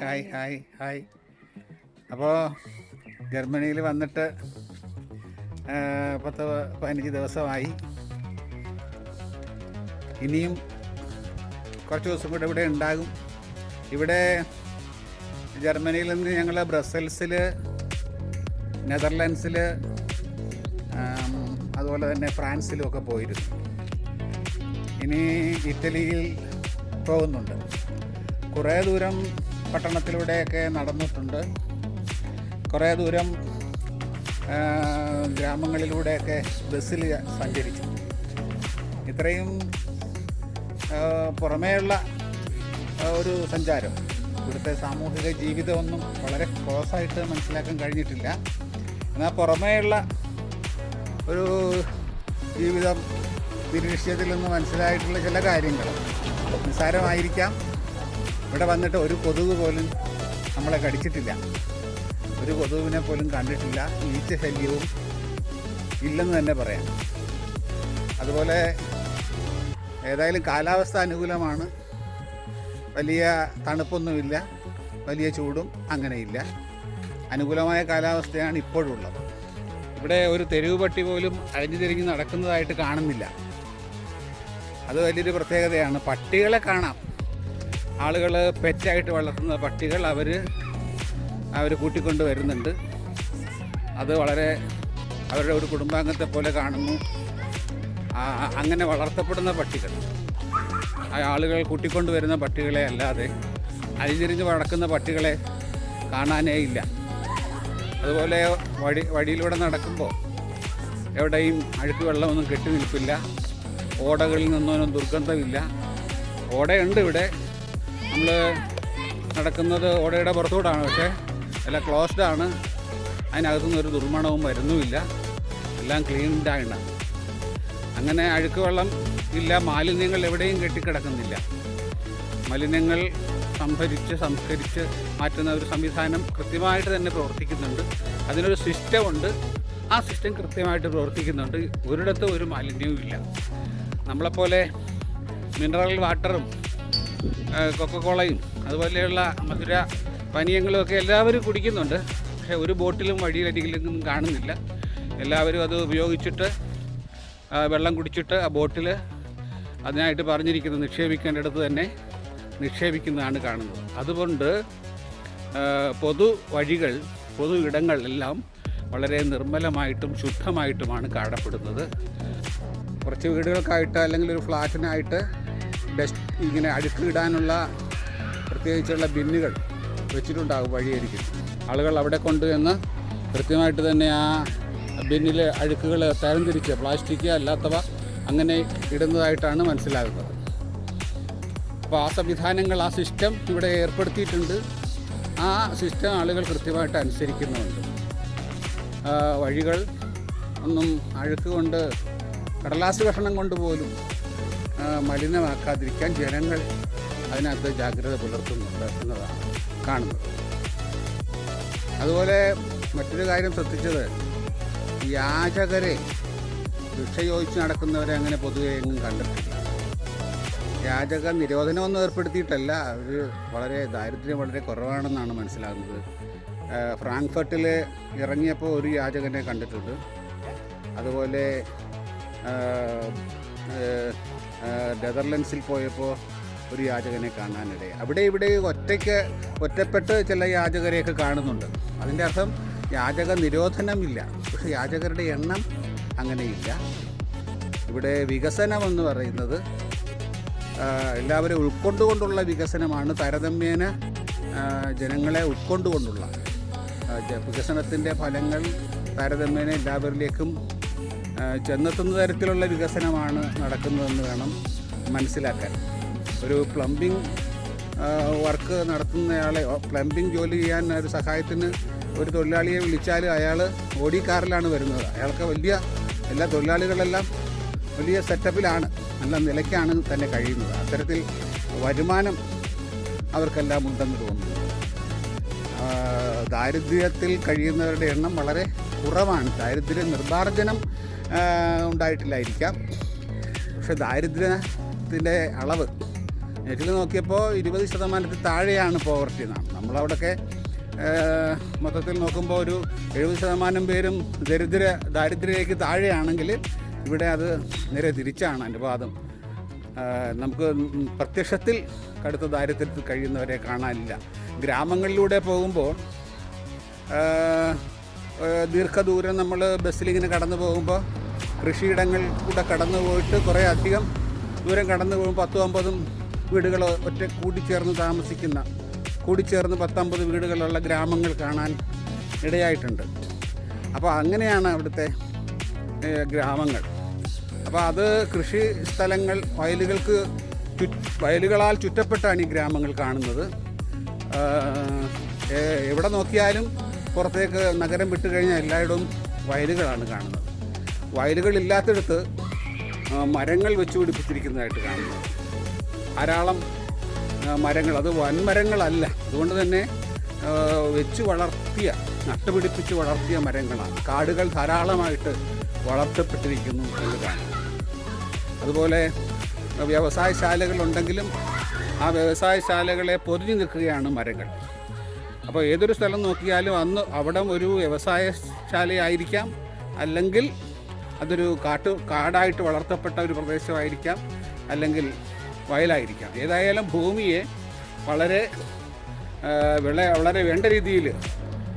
Hi hi hi. അപ്പോൾ ജർമ്മനിയിൽ വന്നിട്ട് പത്ത് പതിനഞ്ച് ദിവസമായി. ഇനിയും കുറച്ച് ദിവസം കൂടെ ഇവിടെ ഉണ്ടാകും. ഇവിടെ ജർമ്മനിയിൽ നിന്ന് ഞങ്ങൾ ബ്രസൽസിൽ നെതർലാൻഡ്സിൽ അതുപോലെ തന്നെ ഫ്രാൻസിലും ഒക്കെ പോയിരുന്നു. ഇനി ഇറ്റലിയിൽ പോകുന്നുണ്ട്. കുറേ ദൂരം പട്ടണത്തിലൂടെയൊക്കെ നടന്നിട്ടുണ്ട്. കുറേ ദൂരം ഗ്രാമങ്ങളിലൂടെയൊക്കെ ബസ്സിൽ സഞ്ചരിച്ചു. ഇത്രയും പുറമേയുള്ള ഒരു സഞ്ചാരം. ഇവിടുത്തെ സാമൂഹിക ജീവിതമൊന്നും വളരെ ക്ലോസായിട്ട് മനസ്സിലാക്കാൻ കഴിഞ്ഞിട്ടില്ല. എന്നാൽ പുറമേയുള്ള ഒരു ജീവിതം നിരീക്ഷിച്ചതിൽ നിന്ന് മനസ്സിലായിട്ടുള്ള ചില കാര്യങ്ങൾ നിസ്സാരമായിരിക്കാം. ഇവിടെ വന്നിട്ട് ഒരു കൊതുക് പോലും നമ്മളെ കടിച്ചിട്ടില്ല. ഒരു കൊതുകിനെ പോലും കണ്ടിട്ടില്ല. ഈച്ച ശല്യവും ഇല്ലെന്ന് തന്നെ പറയാം. അതുപോലെ ഏതായാലും കാലാവസ്ഥ അനുകൂലമാണ്. വലിയ തണുപ്പൊന്നുമില്ല. വലിയ ചൂടും അങ്ങനെയില്ല. അനുകൂലമായ കാലാവസ്ഥയാണ് ഇപ്പോഴുള്ളത്. ഇവിടെ ഒരു തെരുവ് പട്ടി പോലും അഴിഞ്ഞു തിരിഞ്ഞ് നടക്കുന്നതായിട്ട് കാണുന്നില്ല. അത് വലിയൊരു പ്രത്യേകതയാണ്. പട്ടികളെ കാണാം. ആളുകൾ പെറ്റായിട്ട് വളർത്തുന്ന പട്ടികൾ അവർ അവർ കൂട്ടിക്കൊണ്ട് വരുന്നുണ്ട്. അത് വളരെ അവരുടെ ഒരു കുടുംബാംഗത്തെ പോലെ കാണുന്നു. അങ്ങനെ വളർത്തപ്പെടുന്ന പട്ടികൾ. ആളുകൾ കൂട്ടിക്കൊണ്ട് വരുന്ന പട്ടികളെ അല്ലാതെ അഴിഞ്ഞിരിഞ്ഞ് വളർക്കുന്ന പട്ടികളെ കാണാനേ ഇല്ല. അതുപോലെ വഴി വഴിയിലൂടെ നടക്കുമ്പോൾ എവിടെയും അഴുക്ക് വെള്ളമൊന്നും കെട്ടി നിൽപ്പില്ല. ഓടകളിൽ നിന്നൊന്നും ദുർഗന്ധമില്ല. ഓടയുണ്ട് ഇവിടെ. നമ്മൾ നടക്കുന്നത് ഓടയുടെ പുറത്തോട്ടാണ് പക്ഷേ എല്ലാം ക്ലോസ്ഡ് ആണ്. അതിനകത്തുനിന്ന് ഒരു ദുർമണവും വരുന്നുമില്ല. എല്ലാം ക്ലീൻഡാണ് അങ്ങനെ അഴുക്ക് വെള്ളം ഇല്ല മാലിന്യങ്ങൾ എവിടെയും കെട്ടിക്കിടക്കുന്നില്ല. മാലിന്യങ്ങൾ സംഭരിച്ച് സംസ്കരിച്ച് മാറ്റുന്ന ഒരു സംവിധാനം കൃത്യമായിട്ട് തന്നെ പ്രവർത്തിക്കുന്നുണ്ട്. അതിനൊരു സിസ്റ്റമുണ്ട് ആ സിസ്റ്റം കൃത്യമായിട്ട് പ്രവർത്തിക്കുന്നുണ്ട്. ഒരിടത്തും ഒരു മാലിന്യവും ഇല്ല നമ്മളെപ്പോലെ മിനറൽ വാട്ടറും കൊക്കക്കോളയും അതുപോലെയുള്ള മധുര പാനീയങ്ങളും ഒക്കെ എല്ലാവരും കുടിക്കുന്നുണ്ട്. പക്ഷേ ഒരു ബോട്ടിലും വഴിയിലരികിലും കാണുന്നില്ല. എല്ലാവരും അത് ഉപയോഗിച്ചിട്ട് വെള്ളം കുടിച്ചിട്ട് ആ ബോട്ടിൽ അതിനായിട്ട് പറഞ്ഞിരിക്കുന്നത് നിക്ഷേപിക്കേണ്ടിടത്ത് തന്നെ നിക്ഷേപിക്കുന്നതാണ് കാണുന്നത്. അതുകൊണ്ട് പൊതു വഴികൾ പൊതു ഇടങ്ങൾ എല്ലാം വളരെ നിർമ്മലമായിട്ടും ശുദ്ധമായിട്ടുമാണ് കാണപ്പെടുന്നത്. കുറച്ച് വീടുകൾക്കായിട്ട് അല്ലെങ്കിൽ ഒരു ഫ്ലാറ്റിനായിട്ട് ഡസ്റ്റ് ഇങ്ങനെ അഴുക്ക് ഇടാനുള്ള പ്രത്യേകിച്ചുള്ള ബിന്നുകൾ വെച്ചിട്ടുണ്ടാകും വഴിയായിരിക്കും ആളുകൾ അവിടെ കൊണ്ടുവന്ന് കൃത്യമായിട്ട് തന്നെ ആ ബിന്നിലെ അഴുക്കുകൾ തരംതിരിച്ച് പ്ലാസ്റ്റിക് അല്ലാത്തവ അങ്ങനെ ഇടുന്നതായിട്ടാണ് മനസ്സിലാകുന്നത്. അപ്പോൾ ആ സംവിധാനങ്ങൾ ആ സിസ്റ്റം ഇവിടെ ഏർപ്പെടുത്തിയിട്ടുണ്ട്. ആ സിസ്റ്റം ആളുകൾ കൃത്യമായിട്ട് അനുസരിക്കുന്നുണ്ട്. വഴികൾ ഒന്നും അഴുക്ക് കൊണ്ട് കടലാസ് കഷണം കൊണ്ട് പോലും മലിനമാക്കാതിരിക്കാൻ ജനങ്ങൾ അതിനകത്ത് ജാഗ്രത പുലർത്തുന്നുണ്ട് എന്നതാണ് കാണുന്നത്. അതുപോലെ മറ്റൊരു കാര്യം ശ്രദ്ധിച്ചത് യാചകരെ ഭിക്ഷ ചോദിച്ച് നടക്കുന്നവരെ അങ്ങനെ പൊതുവെ എങ്ങും കണ്ടിട്ടില്ല. യാചക നിരോധനമൊന്നും ഏർപ്പെടുത്തിയിട്ടല്ല അവർ വളരെ ദാരിദ്ര്യം വളരെ കുറവാണെന്നാണ് മനസ്സിലാകുന്നത്. ഫ്രാങ്ക്ഫർട്ടിൽ ഇറങ്ങിയപ്പോൾ ഒരു യാചകനെ കണ്ടിട്ടുണ്ട്. അതുപോലെ നെതർലൻഡ്സിൽ പോയപ്പോൾ ഒരു യാചകനെ കാണാനിടയായി. അവിടെ ഇവിടെ ഒറ്റയ്ക്ക് ഒറ്റപ്പെട്ട് ചില യാചകരെയൊക്കെ കാണുന്നുണ്ട്. അതിന്റെ അർത്ഥം യാചക നിരോധനമില്ല. പക്ഷെ യാചകരുടെ എണ്ണം അങ്ങനെയില്ല. ഇവിടെ വികസനം എന്ന് പറയുന്നത് എല്ലാവരും ഉൾക്കൊണ്ടുകൊണ്ടുള്ള വികസനമാണ് താരതമ്യേന ജനങ്ങളെ ഉൾക്കൊണ്ടുകൊണ്ടുള്ള വികസനത്തിന്റെ ഫലങ്ങൾ താരതമ്യേന എല്ലാവരിലേക്കും ചെന്നെത്തുന്ന തരത്തിലുള്ള വികസനമാണ് നടക്കുന്നതെന്ന് വേണം മനസ്സിലാക്കാൻ. ഒരു പ്ലംബിംഗ് വർക്ക് നടത്തുന്നയാളെ പ്ലംബിംഗ് ജോലി ചെയ്യാൻ ഒരു സഹായത്തിന് ഒരു തൊഴിലാളിയെ വിളിച്ചാൽ അയാൾ ഓടി കാറിലാണ് വരുന്നത്. അയാൾക്ക് വലിയ എല്ലാ തൊഴിലാളികളെല്ലാം വലിയ സെറ്റപ്പിലാണ് നല്ല നിലയ്ക്കാണ് തന്നെ കഴിയുന്നത്. അത്തരത്തിൽ വരുമാനം അവർക്കെല്ലാം ഉണ്ടെന്ന് തോന്നുന്നു. ദാരിദ്ര്യത്തിൽ കഴിയുന്നവരുടെ എണ്ണം വളരെ കുറവാണ്. ദാരിദ്ര്യ നിർമ്മാർജനം ഉണ്ടായിട്ടില്ലായിരിക്കാം. പക്ഷെ ദാരിദ്ര്യത്തിന്റെ അളവ് നെറ്റിൽ നോക്കിയപ്പോൾ ഇരുപത് ശതമാനത്തിൽ താഴെയാണ് പോവർട്ടി എന്നാണ് നമ്മളവിടെയൊക്കെ മൊത്തത്തിൽ നോക്കുമ്പോൾ ഒരു എഴുപത് ശതമാനം പേരും ദരിദ്ര ദാരിദ്ര്യയിലേക്ക് താഴെയാണെങ്കിൽ ഇവിടെ അത് നേരെ തിരിച്ചാണ് അനുപാതം നമുക്ക് പ്രത്യക്ഷത്തിൽ കടുത്ത ദാരിദ്ര്യത്തിൽ കഴിയുന്നവരെ കാണാനില്ല. ഗ്രാമങ്ങളിലൂടെ പോകുമ്പോൾ ദീർഘദൂരം നമ്മൾ ബസ്സിലിങ്ങനെ കടന്നു പോകുമ്പോൾ കൃഷിയിടങ്ങൾ കൂടെ കടന്നു പോയിട്ട് കുറേ അധികം ദൂരം കടന്നു പോകുമ്പോൾ പത്തും അമ്പതും വീടുകൾ ഒറ്റ കൂടിച്ചേർന്ന് താമസിക്കുന്ന കൂടിച്ചേർന്ന് പത്തമ്പത് വീടുകളുള്ള ഗ്രാമങ്ങൾ കാണാൻ ഇടയായിട്ടുണ്ട്. അപ്പോൾ അങ്ങനെയാണ് അവിടുത്തെ ഗ്രാമങ്ങൾ. അപ്പോൾ അത് കൃഷി സ്ഥലങ്ങൾ വയലുകൾക്ക് ചു വയലുകളാൽ ചുറ്റപ്പെട്ടാണ് ഈ ഗ്രാമങ്ങൾ കാണുന്നത്. എവിടെ നോക്കിയാലും പുറത്തേക്ക് നഗരം വിട്ട് കഴിഞ്ഞാൽ എല്ലായിടവും വയലുകളാണ് കാണുന്നത്. വയലുകളില്ലാത്തിടത്ത് മരങ്ങൾ വെച്ച് പിടിപ്പിച്ചിരിക്കുന്നതായിട്ട് കാണുന്നത് ധാരാളം മരങ്ങൾ അത് വൻമരങ്ങളല്ല അതുകൊണ്ട് തന്നെ വെച്ചു വളർത്തിയ നട്ടുപിടിപ്പിച്ച് വളർത്തിയ മരങ്ങളാണ്. കാടുകൾ ധാരാളമായിട്ട് വളർത്തപ്പെട്ടിരിക്കുന്നു എന്നതാണ് അതുപോലെ വ്യവസായശാലകളുണ്ടെങ്കിലും ആ വ്യവസായശാലകളെ പൊതിഞ്ഞു നിൽക്കുകയാണ് മരങ്ങൾ. അപ്പോൾ ഏതൊരു സ്ഥലം നോക്കിയാലും അന്ന് അവിടെ ഒരു വ്യവസായശാലയായിരിക്കാം. അല്ലെങ്കിൽ അതൊരു കാട്ടു കാടായിട്ട് വളർത്തപ്പെട്ട ഒരു പ്രദേശമായിരിക്കാം. അല്ലെങ്കിൽ വയലായിരിക്കാം. ഏതായാലും ഭൂമിയെ വളരെ വിള വളരെ വേണ്ട രീതിയിൽ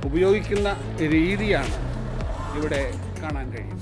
ഉപയോഗിക്കുന്ന രീതിയാണ് ഇവിടെ കാണാൻ കഴിയും